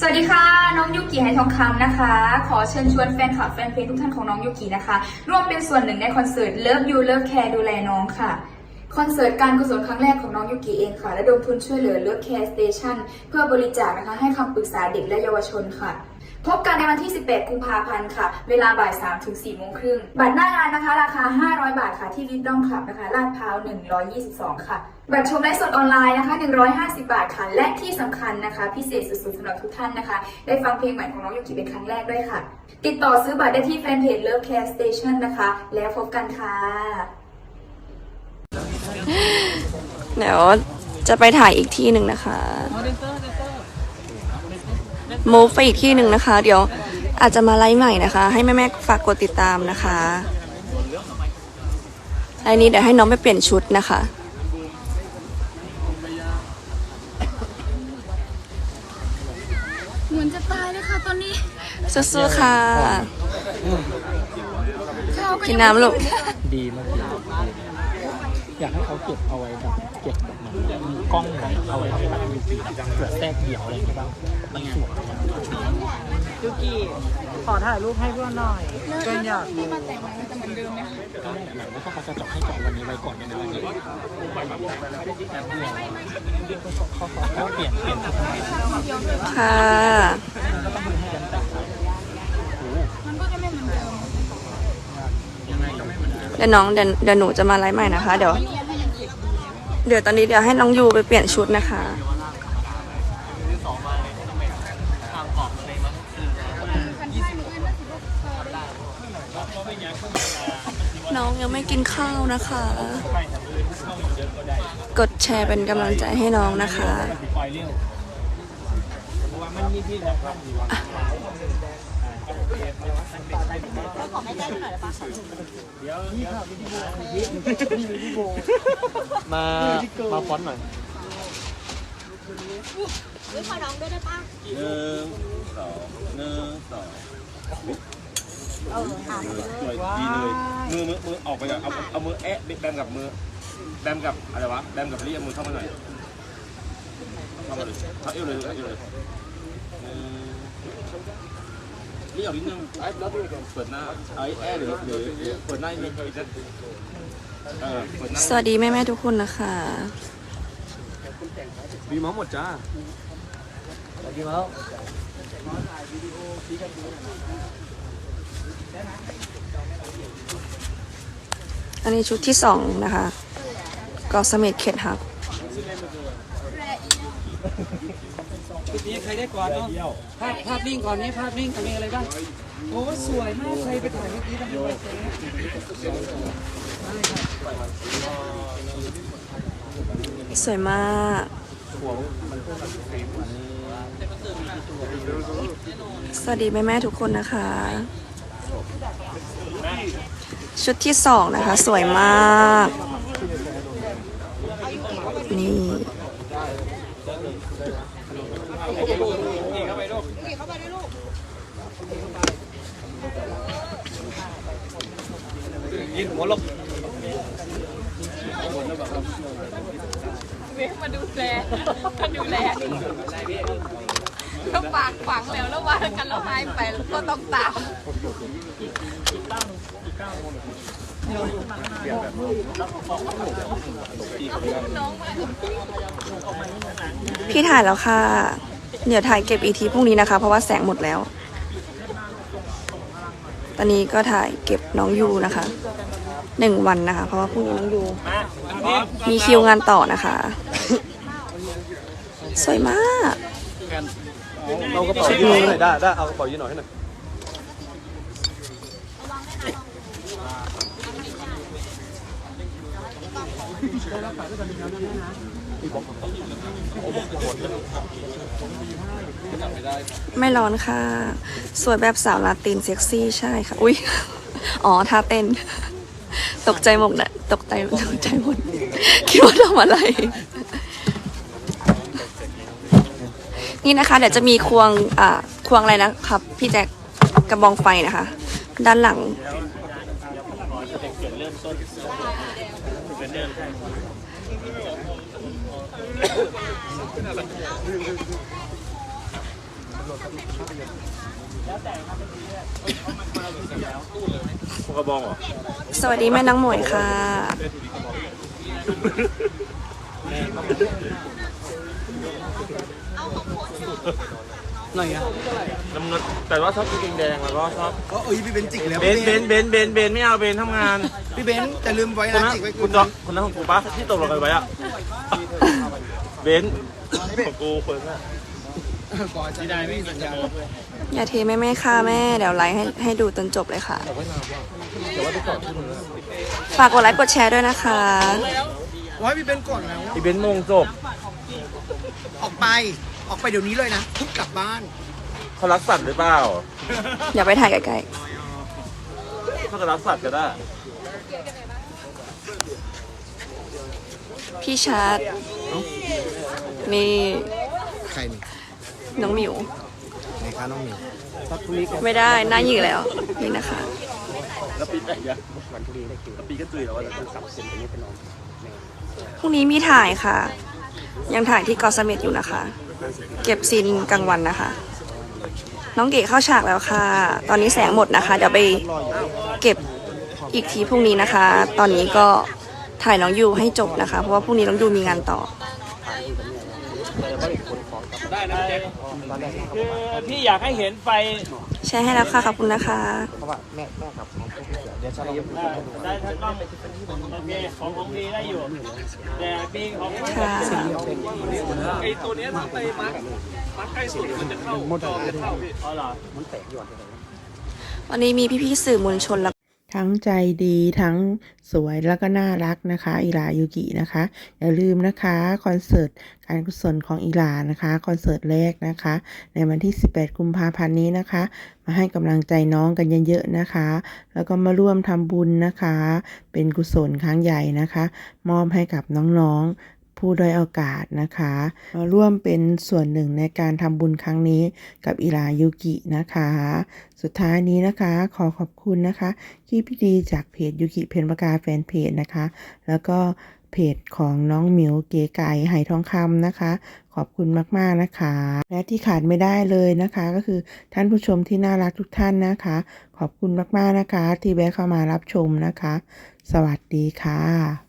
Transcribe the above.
สวัสดีค่ะ น้องยูกิไหทองคำนะคะ ขอเชิญชวนแฟนคลับแฟนเพลงทุกท่านของน้องยูกินะคะ ร่วมเป็นส่วนหนึ่งในคอนเสิร์ต Love You Love Care ดูแลน้องค่ะ คอนเสิร์ตการกุศลครั้งแรกของน้องยูกิเองค่ะ และดมทุนช่วยเหลือ Love Care Station เพื่อบริจาคนะคะ ให้คำปรึกษาเด็กและเยาวชนค่ะ พบกันในวันที่ 18 กุมภาพันธ์ค่ะ เวลาบ่าย3ถึง4โมงครึ่ง บัตรหน้างานนะคะ ราคา 500 บาทค่ะที่วิดดอมคลับนะคะลาดพร้าว 122 ค่ะ บัตรชมไลฟ์สดออนไลน์นะคะ 150 บาทค่ะ และที่สำคัญนะคะ พิเศษสุดๆสำหรับทุกท่านนะคะ ได้ฟังเพลงใหม่ของน้องยูกิเป็นครั้งแรกด้วยค่ะ ติดต่อซื้อบัตรได้ที่แฟนเพจ Love Care Station นะคะ แล้วพบกันค่ะเดี๋ยวจะไปถ่ายอีกที่หนึ่งนะคะ move ไปอีกที่หนึ่งนะคะ เดี๋ยวอาจจะมาไลฟ์ใหม่นะคะ ให้แม่ๆฝากกดติดตามนะคะไลฟ์นี้เดี๋ยวให้น้องไปเปลี่ยนชุดนะคะเหมือนจะตายเลยค่ะตอนนี้สู้ๆค่ะ ข้าวก็กินยังน้ำลูก ดีมากอยากให้เขาเก็บเอาไว้แบบ เก็บแบบเหมือนกล้องแบบเอาไว้แบบมีสีแบบเกิดแทรกเดี่ยวอะไรอย่างเงี้ยบ้างมันสวยอะยูกิขอถ่ายรูปให้เพื่อนหน่อยเพื่อนอยากที่มาแต่งมันจะเหมือนเดิมไหมคะก็แบบว่าถ้าเขาจะจาะให้จาะวันนี้ไว้ก่อนเนี่ยนะวันนี้เขาเปลี่ยนเปลี่ยนทุกอย่างค่ะมันก็จะไม่เหมือนเดิมเดี๋ยวน้องเดี๋ยวเดี๋ยวหนูจะมาไลฟ์ใหม่นะคะ เดี๋ยว เดี๋ยวตอนนี้เดี๋ยวให้น้องยูไปเปลี่ยนชุดนะคะ น้องยังไม่กินข้าวนะคะ กดแชร์เป็นกำลังใจให้น้องนะคะ ปล่อยเรื่องเพราะว่ามันมีที่แล้วครับอยู่ว่ามามาฟอนหน่อยหนึ่งสองหนึ่งสองสวยดีเลยมือมือมือออกไปก่อนเอาเอามือแอะแบมกับมือแบมกับอะไรวะแบมกับเรียกมือเข้ามาหน่อยเข้ามาเลยเข้าเอวเลยเข้าเอวเลย เรียกนิดนึงไอ้แล้วเปิดหน้าไอ้แอะหรือหรือเปิดหน้าอีกนิดนึงเออเปิดหน้าสวัสดีแม่แม่ๆทุกคนนะคะบีมอหมดจ้าดีแล้วอันนี้ชุดที่สองนะคะเกอเสม็ดเข็ดหัก ชุดนี้ใครได้ก่อนเนาะภาพภาพนิ่งก่อนนี้ภาพนิ่งมีอะไรบ้างโอ้สวยมากใครไปถ่ายเมื่อกี้ทำไมไวเจ๊สวยมากสวัสดีแม่แม่ทุกคนนะคะ ชุดที่สองนะคะ สวยมาก นี่ ยินหัวลบเวฟมาดูแลมาดูแลแล้วฝากฝังแล้วแล้วว่ากันแล้วหายไปแล้วก็ต้องตามพี่ถ่ายแล้วค่ะ เดี๋ยวถ่ายเก็บอีกทีพรุ่งนี้นะคะ เพราะว่าแสงหมดแล้ว ตอนนี้ก็ถ่ายเก็บน้องยูนะคะหนึ่งวันนะคะ เพราะว่าพรุ่งนี้น้องยูมีคิวงานต่อนะคะ สวยมาก เอากระเป๋ายืนหน่อยได้ได้เอากระเป๋ายืนหน่อยให้หน่อย ไม่ร้อนค่ะ สวยแบบสาวลาตินเซ็กซี่ใช่ค่ะ อุ้ยอ๋อท่าเต้น ตกใจหมดนะตกใจตกใจหมด คิดว่าทำอะไร นี่นะคะ เดี๋ยวจะมีควงอ่าควงอะไรนะครับ พี่แจ็คกระบองไฟนะคะ ด้านหลัง กกระบองเหรอสวัสดีแม่น้องหมวยค่ะหน่อย อะน้ำเงินแต่ว่าชอบกินแดงแล้วก็ชอบก็เอ้ยพี่เบนจิกแล้วเบนเบนเบนเบนเบนไม่เอาเบนทำงาน พี่เบนแต่ลืมไว้คนนะนั้นจิกไว้คุณจอคนนั้นของกูปะที่ตกลงกันไว้อะเบนของกูคนน่ะก่อนจะได้ไม่สัญญาอย่าเทแม่แม่ค่ะแม่ เดี๋ยวไลฟ์ให้ให้ดูจนจบเลยค่ะ ฝากกดไลค์กดแชร์ด้วยนะคะไว้พี่เบนก่อนแล้วไอเบนมงจบออกไป ออกไปเดี๋ยวนี้เลยนะทุกกลับบ้านเขารักสัตว์หรือเปล่าอย่าไปถ่ายใกล้เขาจะรักสัตว์ก็ได้ ๆ พี่ชาร์ตนี่ใครนี่น้องหมิว ไหนคะน้องหมิวไม่ได้หน้าหยิกแล้ว นี่นะคะ แล้วปีไหนอะวันพรุ่งนี้ได้คิวแล้วปีก็ตื่นแล้วว่าจะสับเสร็จตรงนี้ไปนอนพรุ่งนี้มีถ่ายค่ะ ยังถ่ายที่เกอเสม็ดอยู่นะคะ เก็บซีนกลางวันนะคะ น้องเก๋เข้าฉากแล้วค่ะ ตอนนี้แสงหมดนะคะ เดี๋ยวไปเก็บอีกทีพรุ่งนี้นะคะ ตอนนี้ก็ถ่ายน้องยูให้จบนะคะ เพราะว่าพรุ่งนี้น้องยูมีงานต่อ ได้นะเจ๊คือพี่อยากให้เห็นไฟแชร์ให้แล้วค่ะขอบคุณนะคะได้ทั้งกล้องโอเคของของดีได้อยู่ แต่ปีของค่ะ ไอตัวเนี้ยถ้าไปมัดมัดใกล้สุดมันจะเข้าจอมันจะเข้าพี่ อ๋อเหรอวันนี้มีพี่ๆสื่อมวลชนแล้ว ทั้งใจดีทั้งสวยแล้วก็น่ารักนะคะอิรายูกินะคะ อย่าลืมนะคะคอนเสิร์ตการกุศลของอิรานะคะคอนเสิร์ตแรกนะคะ ในวันที่ 18 กุมภาพันธ์นี้นะคะ มาให้กำลังใจน้องกันเยอะๆนะคะ แล้วก็มาร่วมทำบุญนะคะ เป็นกุศลครั้งใหญ่นะคะ มอบให้กับน้องๆ ผู้ด้อยโอกาสนะคะร่วมเป็นส่วนหนึ่งในการทำบุญครั้งนี้กับอิรายุกินะคะ สุดท้ายนี้นะคะ ขอขอบคุณนะคะคลิปดีจากเพจยุกิเพนประกาแฟนเพจนะคะ แล้วก็เพจของน้องหมิวเก๋ไก่ไหทองคำนะคะ ขอบคุณมากๆนะคะ และที่ขาดไม่ได้เลยนะคะ ก็คือท่านผู้ชมที่น่ารักทุกท่านนะคะ ขอบคุณมากๆนะคะ ที่แวะเข้ามารับชมนะคะ สวัสดีค่ะ